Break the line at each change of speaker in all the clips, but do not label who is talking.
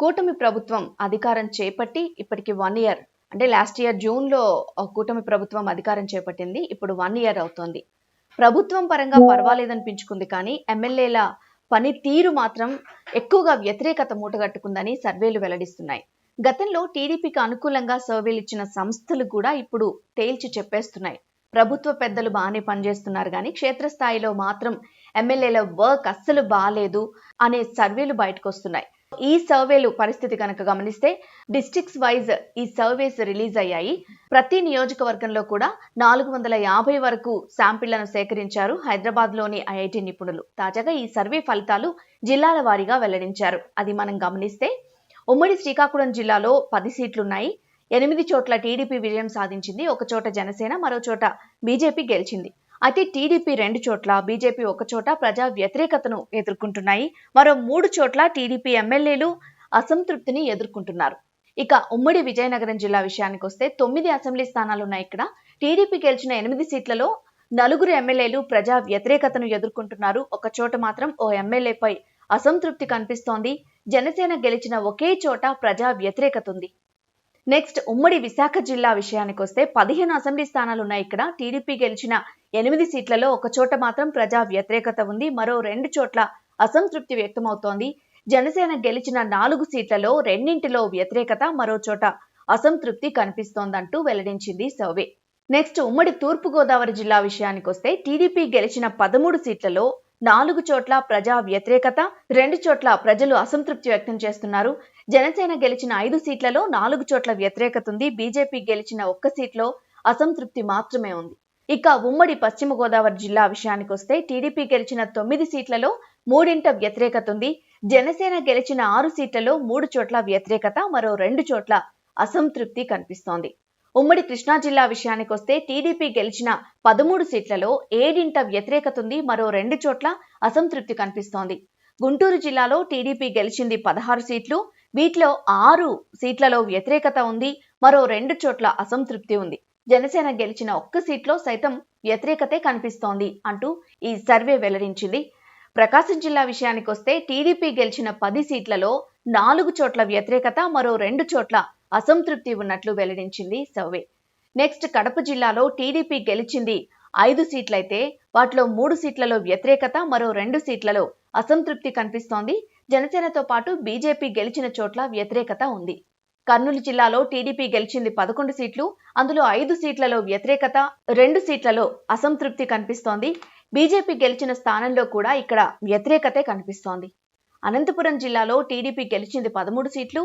ప్రభుత్వం అధికారం చేపట్టి ఇప్పటికి వన్ ఇయర్ అంటే లాస్ట్ ఇయర్ జూన్లో కూటమి ప్రభుత్వం అధికారం చేపట్టింది. ఇప్పుడు వన్ ఇయర్ అవుతోంది. ప్రభుత్వం పరంగా పర్వాలేదనిపించుకుంది కానీ ఎమ్మెల్యేల పని తీరు మాత్రం ఎక్కువగా వ్యతిరేకత మూటగట్టుకుందని సర్వేలు వెల్లడిస్తున్నాయి. గతంలో టీడీపీకి అనుకూలంగా సర్వేలు ఇచ్చిన సంస్థలు కూడా ఇప్పుడు తేల్చి చెప్పేస్తున్నాయి. ప్రభుత్వ పెద్దలు బాగానే పనిచేస్తున్నారు కానీ క్షేత్రస్థాయిలో మాత్రం ఎమ్మెల్యేల వర్క్ అస్సలు బాగాలేదు అనే సర్వేలు బయటకు వస్తున్నాయి ఈ సర్వేలు పరిస్థితి కనుక గమనిస్తే డిస్ట్రిక్ట్స్ వైజ్ ఈ సర్వేస్ రిలీజ్ అయ్యాయి. ప్రతి నియోజకవర్గంలో కూడా నాలుగు వందల యాభై వరకు శాంపిళ్ళను సేకరించారు హైదరాబాద్లోని ఐఐటి నిపుణులు. తాజాగా ఈ సర్వే ఫలితాలు జిల్లాల వారీగా వెల్లడించారు. అది మనం గమనిస్తే ఉమ్మడి శ్రీకాకుళం జిల్లాలో పది సీట్లున్నాయి. ఎనిమిది చోట్ల టీడీపీ విజయం సాధించింది. ఒక చోట జనసేన మరో చోట బీజేపీ గెలిచింది. అయితే టీడీపీ రెండు చోట్ల బీజేపీ ఒక చోట ప్రజా వ్యతిరేకతను ఎదుర్కొంటున్నాయి. మరో మూడు చోట్ల టీడీపీ ఎమ్మెల్యేలు అసంతృప్తిని ఎదుర్కొంటున్నారు. ఇక ఉమ్మడి విజయనగరం జిల్లా విషయానికి వస్తే తొమ్మిది అసెంబ్లీ స్థానాలు ఉన్నాయి ఇక్కడ. టీడీపీ గెలిచిన ఎనిమిది సీట్లలో నలుగురు ఎమ్మెల్యేలు ప్రజా వ్యతిరేకతను ఎదుర్కొంటున్నారు. ఒక చోట మాత్రం ఓ ఎమ్మెల్యేపై అసంతృప్తి కనిపిస్తోంది. జనసేన గెలిచిన ఒకే చోట ప్రజా వ్యతిరేకత ఉంది. నెక్స్ట్ ఉమ్మడి విశాఖ జిల్లా విషయానికి వస్తే పదిహేను అసెంబ్లీ స్థానాలు ఉన్నాయి ఇక్కడ. టీడీపీ గెలిచిన ఎనిమిది సీట్లలో ఒక చోట మాత్రం ప్రజా వ్యతిరేకత ఉంది. మరో రెండు చోట్ల అసంతృప్తి వ్యక్తమవుతోంది. జనసేన గెలిచిన నాలుగు సీట్లలో రెండింటిలో వ్యతిరేకత మరో చోట అసంతృప్తి కనిపిస్తోందంటూ వెల్లడించింది సర్వే. నెక్స్ట్ ఉమ్మడి తూర్పు గోదావరి జిల్లా విషయానికి వస్తే టీడీపీ గెలిచిన పదమూడు సీట్లలో నాలుగు చోట్ల ప్రజా వ్యతిరేకత రెండు చోట్ల ప్రజలు అసంతృప్తి వ్యక్తం చేస్తున్నారు. జనసేన గెలిచిన ఐదు సీట్లలో నాలుగు చోట్ల వ్యతిరేకత ఉంది. బీజేపీ గెలిచిన ఒక్క సీట్లో అసంతృప్తి మాత్రమే ఉంది. ఇక ఉమ్మడి పశ్చిమ గోదావరి జిల్లా విషయానికి వస్తే టీడీపీ గెలిచిన తొమ్మిది సీట్లలో మూడింట వ్యతిరేకత ఉంది. జనసేన గెలిచిన ఆరు సీట్లలో మూడు చోట్ల వ్యతిరేకత మరో రెండు చోట్ల అసంతృప్తి కనిపిస్తోంది. ఉమ్మడి కృష్ణా జిల్లా విషయానికొస్తే టీడీపీ గెలిచిన పదమూడు సీట్లలో ఏడింట వ్యతిరేకత ఉంది మరో రెండు చోట్ల అసంతృప్తి కనిపిస్తోంది. గుంటూరు జిల్లాలో టీడీపీ గెలిచింది పదహారు సీట్లు వీటిలో ఆరు సీట్లలో వ్యతిరేకత ఉంది మరో రెండు చోట్ల అసంతృప్తి ఉంది. జనసేన గెలిచిన ఒక్క సీట్లో సైతం వ్యతిరేకతే కనిపిస్తోంది అంటూ ఈ సర్వే వెల్లడించింది. ప్రకాశం జిల్లా విషయానికి వస్తే టీడీపీ గెలిచిన పది సీట్లలో నాలుగు చోట్ల వ్యతిరేకత మరో రెండు చోట్ల అసంతృప్తి ఉన్నట్లు వెల్లడించింది సర్వే. నెక్స్ట్ కడప జిల్లాలో టీడీపీ గెలిచింది. ఐదు సీట్లయితే వాటిలో మూడు సీట్లలో వ్యతిరేకత మరో రెండు సీట్లలో అసంతృప్తి కనిపిస్తోంది. జనసేనతో పాటు బీజేపీ గెలిచిన చోట్ల వ్యతిరేకత ఉంది. కర్నూలు జిల్లాలో టీడీపీ గెలిచింది పదకొండు సీట్లు. అందులో ఐదు సీట్లలో వ్యతిరేకత రెండు సీట్లలో అసంతృప్తి కనిపిస్తోంది. బీజేపీ గెలిచిన స్థానంలో కూడా ఇక్కడ వ్యతిరేకతే కనిపిస్తోంది. అనంతపురం జిల్లాలో టీడీపీ గెలిచింది పదమూడు సీట్లు.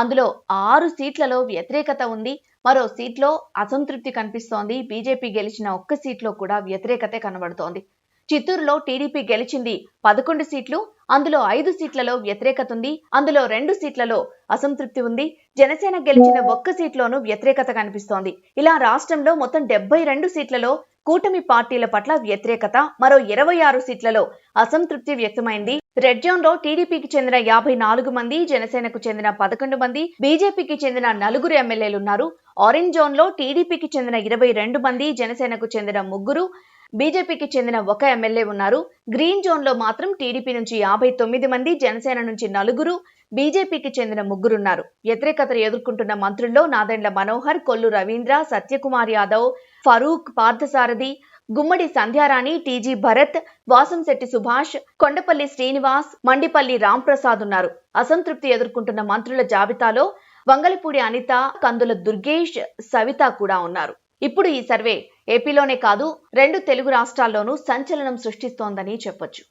అందులో ఆరు సీట్లలో వ్యతిరేకత ఉంది. మరో సీట్లో అసంతృప్తి కనిపిస్తోంది. బీజేపీ గెలిచిన ఒక్క సీట్లో కూడా వ్యతిరేకతే కనబడుతోంది. చిత్తూరులో టీడీపీ గెలిచింది పదకొండు సీట్లు. అందులో ఐదు సీట్లలో వ్యతిరేకత ఉంది. అందులో రెండు సీట్లలో అసంతృప్తి ఉంది. జనసేన గెలిచిన ఒక్క సీట్లోనూ వ్యతిరేకత కనిపిస్తోంది. ఇలా రాష్ట్రంలో మొత్తం డెబ్బై రెండు సీట్లలో కూటమి పార్టీల పట్ల వ్యతిరేకత మరో ఇరవై ఆరు సీట్లలో అసంతృప్తి వ్యక్తమైంది. రెడ్ జోన్లో టీడీపీకి చెందిన యాభై నాలుగు మంది జనసేనకు చెందిన పదకొండు మంది బీజేపీకి చెందిన నలుగురు ఎమ్మెల్యేలు ఉన్నారు. ఆరెంజ్ జోన్లో టీడీపీకి చెందిన ఇరవై రెండు మంది జనసేనకు చెందిన ముగ్గురు బీజేపీకి చెందిన ఒక ఎమ్మెల్యే ఉన్నారు. గ్రీన్ జోన్లో మాత్రం టీడీపీ నుంచి యాభై తొమ్మిది మంది జనసేన నుంచి నలుగురు బీజేపీకి చెందిన ముగ్గురున్నారు వ్యతిరేకతను ఎదుర్కొంటున్న మంత్రుల్లో నాదెండ్ల మనోహర్ కొల్లు రవీంద్ర సత్యకుమార్ యాదవ్ ఫరూక్ పార్థసారథి గుమ్మడి సంధ్యారాణి టీజీ భరత్ వాసంశెట్టి సుభాష్ కొండపల్లి శ్రీనివాస్ మండిపల్లి రాంప్రసాద్ ఉన్నారు. అసంతృప్తి ఎదుర్కొంటున్న మంత్రుల జాబితాలో వంగలిపూడి అనిత కందుల దుర్గేష్ సవిత కూడా ఉన్నారు. ఇప్పుడు ఈ సర్వే ఏపీలోనే కాదు రెండు తెలుగు రాష్ట్రాల్లోనూ సంచలనం సృష్టిస్తోందని చెప్పొచ్చు.